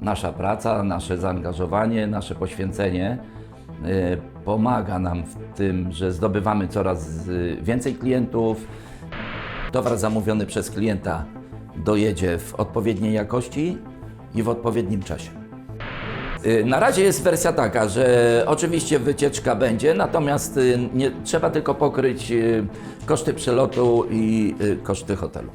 Nasza praca, nasze zaangażowanie, nasze poświęcenie y, pomaga nam w tym, że zdobywamy coraz y, więcej klientów. Towar zamówiony przez klienta dojedzie w odpowiedniej jakości i w odpowiednim czasie. Y, Na razie jest wersja taka, że oczywiście wycieczka będzie, natomiast nie, trzeba tylko pokryć koszty przelotu i koszty hotelu.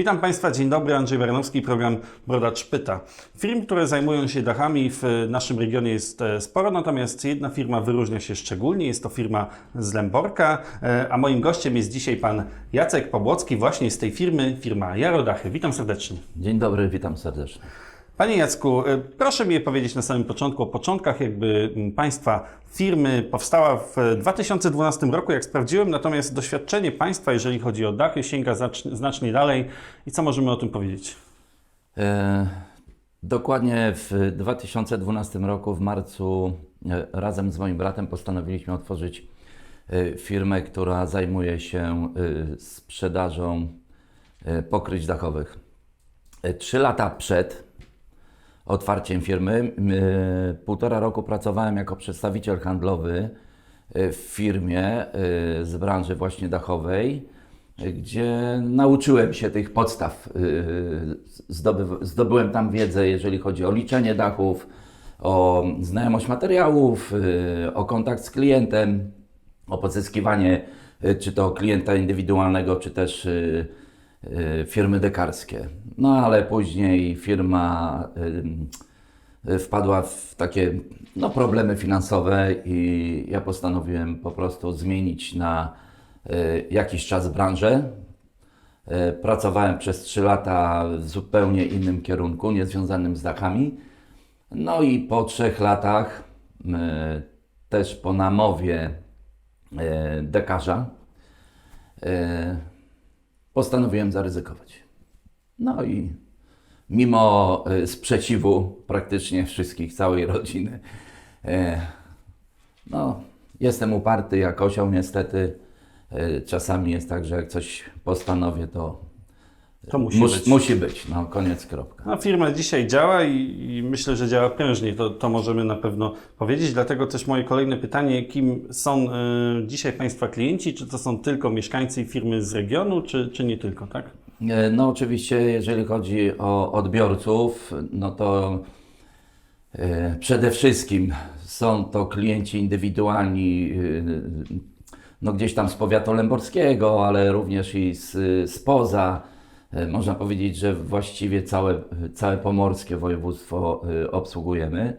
Witam Państwa, dzień dobry, Andrzej Baranowski, program Brodacz Pyta. Firm, które zajmują się dachami w naszym regionie jest e, sporo, natomiast jedna firma wyróżnia się szczególnie, jest to firma z Lęborka, e, a moim gościem jest dzisiaj Pan Jacek Pobłocki właśnie z tej firmy, firma Jarodachy. Witam serdecznie. Dzień dobry, witam serdecznie. Panie Jacku, e, proszę mi powiedzieć na samym początku o początkach jakby Państwa firmy. Powstała w 2012 roku, jak sprawdziłem, natomiast doświadczenie Państwa, jeżeli chodzi o dachy, sięga znacznie dalej. I co możemy o tym powiedzieć? E, dokładnie w 2012 roku, w marcu, e, razem z moim bratem postanowiliśmy otworzyć e, firmę, która zajmuje się e, sprzedażą pokryć dachowych. Trzy lata przed otwarciem firmy, e, półtora roku pracowałem jako przedstawiciel handlowy e, w firmie e, z branży właśnie dachowej, gdzie nauczyłem się tych podstaw. zdobyłem tam wiedzę, jeżeli chodzi o liczenie dachów, o znajomość materiałów, o kontakt z klientem, o pozyskiwanie czy to klienta indywidualnego, czy też firmy dekarskie. No ale później firma e, wpadła w takie no, problemy finansowe i ja postanowiłem po prostu zmienić na e, jakiś czas branżę. Pracowałem przez 3 lata w zupełnie innym kierunku, niezwiązanym z dachami. No i po trzech latach, też po namowie dekarza, postanowiłem zaryzykować. No i mimo e, sprzeciwu praktycznie wszystkich, całej rodziny, e, no, jestem uparty jak osioł niestety. E, Czasami jest tak, że jak coś postanowię, to To musi mus, być. musi być. No, koniec, kropka. No, firma dzisiaj działa i, i myślę, że działa prężniej. To, to możemy na pewno powiedzieć. Dlatego też moje kolejne pytanie, kim są y, dzisiaj Państwa klienci? Czy to są tylko mieszkańcy i firmy z regionu, czy, czy nie tylko, tak? E, No oczywiście, jeżeli chodzi o odbiorców, no to e, przede wszystkim są to klienci indywidualni, e, no gdzieś tam z powiatu lęborskiego, ale również i z, spoza. E, Można powiedzieć, że właściwie całe, całe pomorskie województwo e, obsługujemy.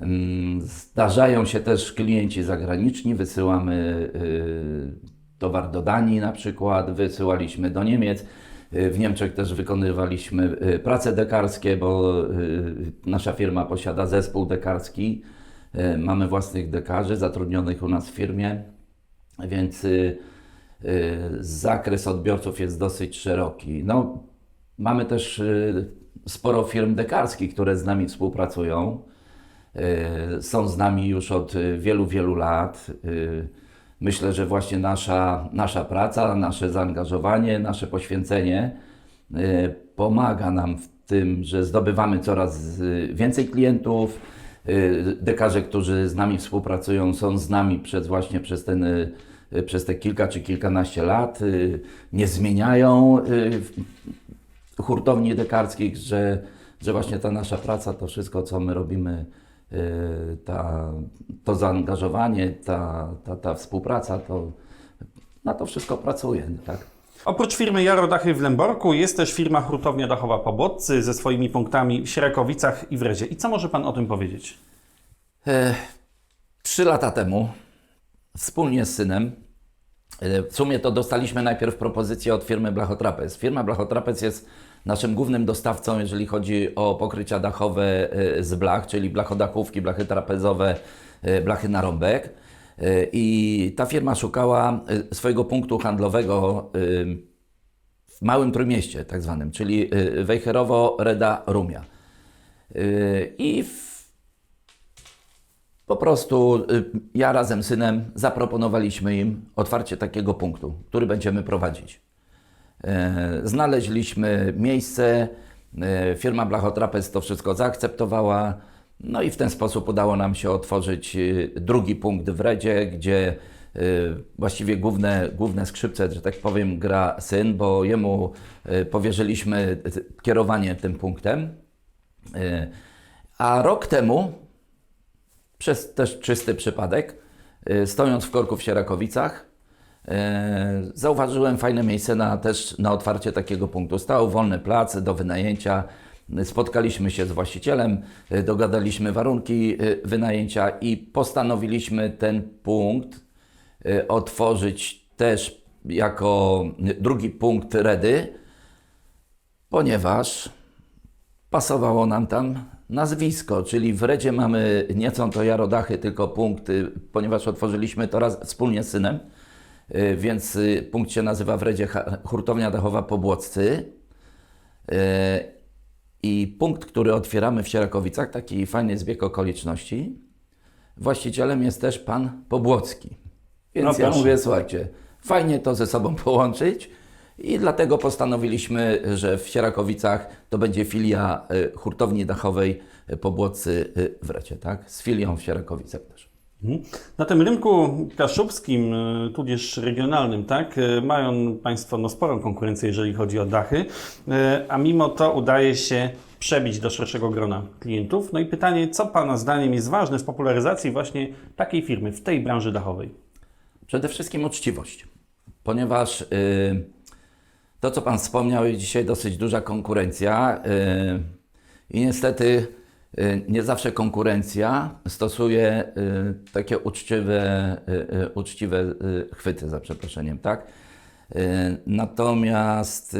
Mm, Zdarzają się też klienci zagraniczni, wysyłamy y, towar do Danii na przykład, wysyłaliśmy do Niemiec. W Niemczech też wykonywaliśmy prace dekarskie, bo nasza firma posiada zespół dekarski. Mamy własnych dekarzy zatrudnionych u nas w firmie, więc zakres odbiorców jest dosyć szeroki. No, mamy też y, sporo firm dekarskich, które z nami współpracują. Y, Są z nami już od y, wielu, wielu lat. Y, Myślę, że właśnie nasza, nasza praca, nasze zaangażowanie, nasze poświęcenie y, pomaga nam w tym, że zdobywamy coraz y, więcej klientów. Y, Dekarze, którzy z nami współpracują, są z nami przez właśnie przez ten y, y, przez te kilka czy kilkanaście lat, y, nie zmieniają y, hurtowni dekarskich, że, że właśnie ta nasza praca, to wszystko, co my robimy, y, ta, to zaangażowanie, ta, ta, ta współpraca, to na to wszystko pracuje. Tak? Oprócz firmy Jarodachy w Lęborku jest też firma Hurtownia Dachowa Pobodcy ze swoimi punktami w Sierakowicach i w Redzie. I co może Pan o tym powiedzieć? E, Trzy lata temu wspólnie z synem, e, w sumie to dostaliśmy najpierw propozycję od firmy Blachotrapez. Firma Blachotrapez jest naszym głównym dostawcą, jeżeli chodzi o pokrycia dachowe e, z blach, czyli blachodachówki, blachy trapezowe, e, blachy na rąbek. I ta firma szukała swojego punktu handlowego w małym trójmieście, tak zwanym, czyli Wejherowo, Reda, Rumia. I w po prostu y, ja razem z synem zaproponowaliśmy im otwarcie takiego punktu, który będziemy prowadzić. E, Znaleźliśmy miejsce, e, firma Blachotrapez to wszystko zaakceptowała, no i w ten sposób udało nam się otworzyć e, drugi punkt w Redzie, gdzie e, właściwie główne, główne skrzypce, że tak powiem, gra syn, bo jemu powierzyliśmy kierowanie tym punktem. E, A rok temu, przez też czysty przypadek, e, stojąc w korku w Sierakowicach, e, zauważyłem fajne miejsce na, też na otwarcie takiego punktu. Stał wolny plac do wynajęcia. Spotkaliśmy się z właścicielem, e, dogadaliśmy warunki wynajęcia i postanowiliśmy ten punkt otworzyć też jako drugi punkt Redy, ponieważ pasowało nam tam nazwisko, czyli w Redzie mamy nie są to Jarodachy, tylko punkty, ponieważ otworzyliśmy to raz wspólnie z synem, y, więc y, punkt się nazywa w Redzie Hurtownia Dachowa Pobłoccy. Y, I punkt, który otwieramy w Sierakowicach, taki fajny zbieg okoliczności, właścicielem jest też pan Pobłocki. Więc No ja proszę. mówię, słuchajcie, fajnie to ze sobą połączyć i dlatego postanowiliśmy, że w Sierakowicach to będzie filia y, hurtowni dachowej y, Pobłoccy y, w Recie, tak? Z filią w Sierakowicach też. Mhm. Na tym rynku kaszubskim, tudzież regionalnym, tak, mają Państwo no, sporą konkurencję, jeżeli chodzi o dachy, a mimo to udaje się przebić do szerszego grona klientów. No i pytanie, co Pana zdaniem jest ważne w popularyzacji właśnie takiej firmy, w tej branży dachowej? Przede wszystkim uczciwość, ponieważ y, to, co Pan wspomniał, jest dzisiaj dosyć duża konkurencja y, i niestety y, nie zawsze konkurencja stosuje y, takie uczciwe, uczciwe chwyty, za przeproszeniem, tak? Natomiast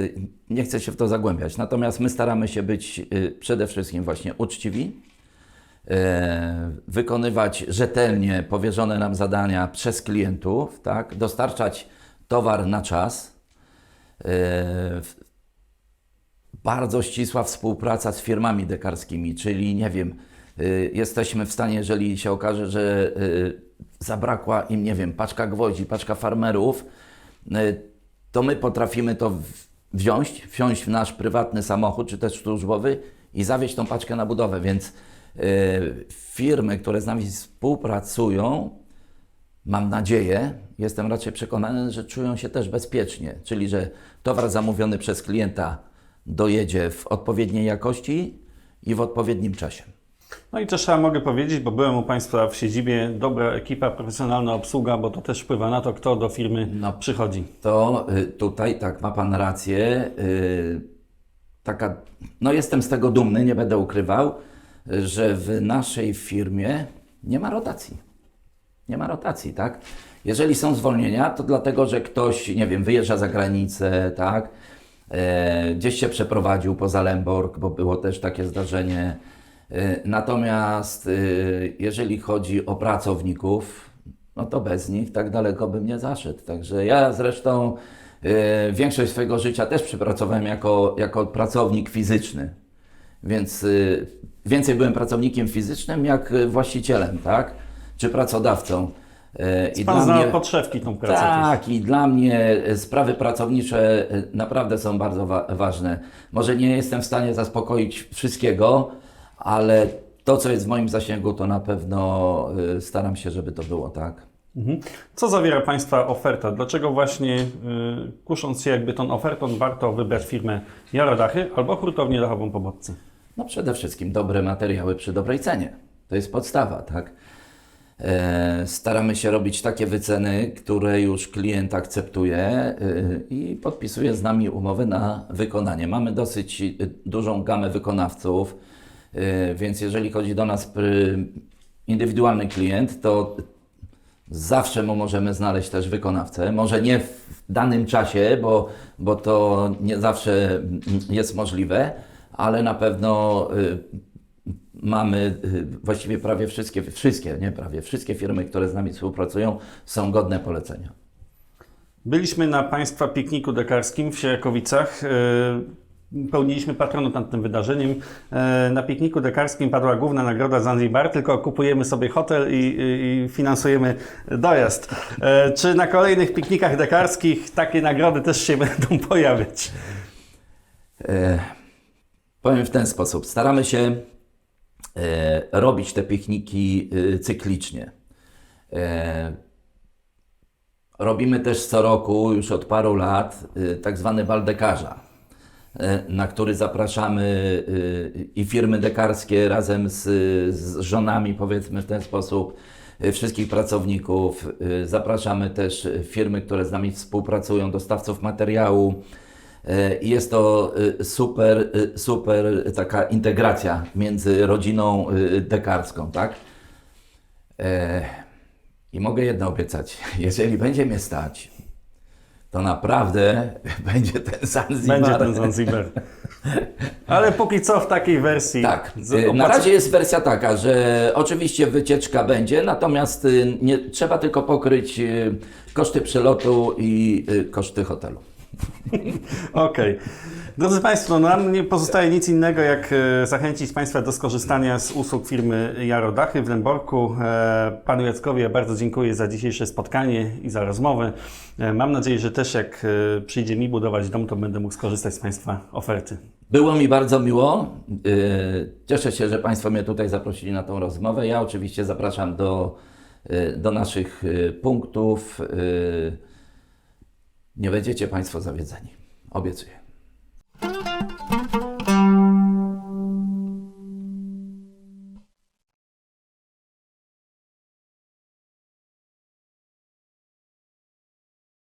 nie chcę się w to zagłębiać. Natomiast my staramy się być przede wszystkim właśnie uczciwi, wykonywać rzetelnie powierzone nam zadania przez klientów, tak? dostarczać towar na czas. W- bardzo ścisła współpraca z firmami dekarskimi, czyli nie wiem, y, jesteśmy w stanie, jeżeli się okaże, że y, zabrakła im, nie wiem, paczka gwoździ, paczka farmerów, to my potrafimy to wziąć, wsiąść w nasz prywatny samochód, czy też służbowy i zawieźć tą paczkę na budowę, więc firmy, które z nami współpracują, mam nadzieję, jestem raczej przekonany, że czują się też bezpiecznie, czyli że towar zamówiony przez klienta dojedzie w odpowiedniej jakości i w odpowiednim czasie. No i też ja mogę powiedzieć, bo byłem u Państwa w siedzibie, dobra ekipa, profesjonalna obsługa, bo to też wpływa na to, kto do firmy No. przychodzi. To y, tutaj, tak, ma Pan rację. y, Taka, no jestem z tego dumny, nie będę ukrywał, że w naszej firmie nie ma rotacji. Nie ma rotacji, tak? Jeżeli są zwolnienia, to dlatego, że ktoś, nie wiem, wyjeżdża za granicę, tak? E, gdzieś się przeprowadził poza Lemborg, bo było też takie zdarzenie. E, natomiast e, jeżeli chodzi o pracowników, no to bez nich tak daleko bym nie zaszedł. Także ja zresztą e, większość swojego życia też przepracowałem jako, jako pracownik fizyczny. Więc y, więcej byłem pracownikiem fizycznym jak właścicielem, tak? Czy pracodawcą. Y, I Pan zna podszewki tą pracę też. tak, i dla mnie y, sprawy pracownicze y, naprawdę są bardzo wa- ważne. Może nie jestem w stanie zaspokoić wszystkiego, ale to, co jest w moim zasięgu, to na pewno staram się, żeby to było tak. Mhm. Co zawiera Państwa oferta? Dlaczego właśnie y, kusząc się jakby tą ofertą warto wybrać firmę Jarodachy albo hurtownię dachową po Bodcy? No przede wszystkim dobre materiały przy dobrej cenie. To jest podstawa, tak? E, staramy się robić takie wyceny, które już klient akceptuje e, i podpisuje z nami umowę na wykonanie. Mamy dosyć e, dużą gamę wykonawców, więc jeżeli chodzi do nas indywidualny klient, to Zawsze mu możemy znaleźć też wykonawcę. Może nie w danym czasie, bo, bo to nie zawsze mm, jest możliwe, ale na pewno mamy y, właściwie prawie wszystkie, wszystkie, nie prawie, wszystkie firmy, które z nami współpracują, są godne polecenia. Byliśmy na Państwa pikniku dekarskim w Sierakowicach. Y, pełniliśmy patronat nad tym wydarzeniem. E, Na pikniku dekarskim padła główna nagroda Zanzibar, tylko kupujemy sobie hotel i, i, i finansujemy dojazd. Czy na kolejnych piknikach dekarskich takie nagrody też się będą pojawiać? E, powiem w ten sposób. Staramy się robić te pikniki e, cyklicznie. E, robimy też co roku, już od paru lat, e, tak zwany bal dekarza, e, na który zapraszamy e, i firmy dekarskie razem z, z żonami, powiedzmy w ten sposób, e, wszystkich pracowników. E, Zapraszamy też firmy, które z nami współpracują, dostawców materiału. E, i Jest to e, super, e, super taka integracja między rodziną dekarską, tak? I mogę jedno obiecać. Jeżeli będzie mnie stać, to naprawdę będzie ten Zanzibar. Będzie ten Zanzibar. Ale póki co w takiej wersji. Tak. Na razie jest wersja taka, że oczywiście wycieczka będzie, natomiast nie, trzeba tylko pokryć koszty przelotu i koszty hotelu. Okej. Drodzy Państwo, no nam nie pozostaje nic innego, jak e, zachęcić Państwa do skorzystania z usług firmy Jarodachy w Lęborku. E, Panu Jackowi ja bardzo dziękuję za dzisiejsze spotkanie i za rozmowę. E, Mam nadzieję, że też jak przyjdzie mi budować dom, to będę mógł skorzystać z Państwa oferty. Było mi bardzo miło. Cieszę się, że Państwo mnie tutaj zaprosili na tą rozmowę. Ja oczywiście zapraszam do, do naszych punktów. Nie będziecie Państwo zawiedzeni. Obiecuję.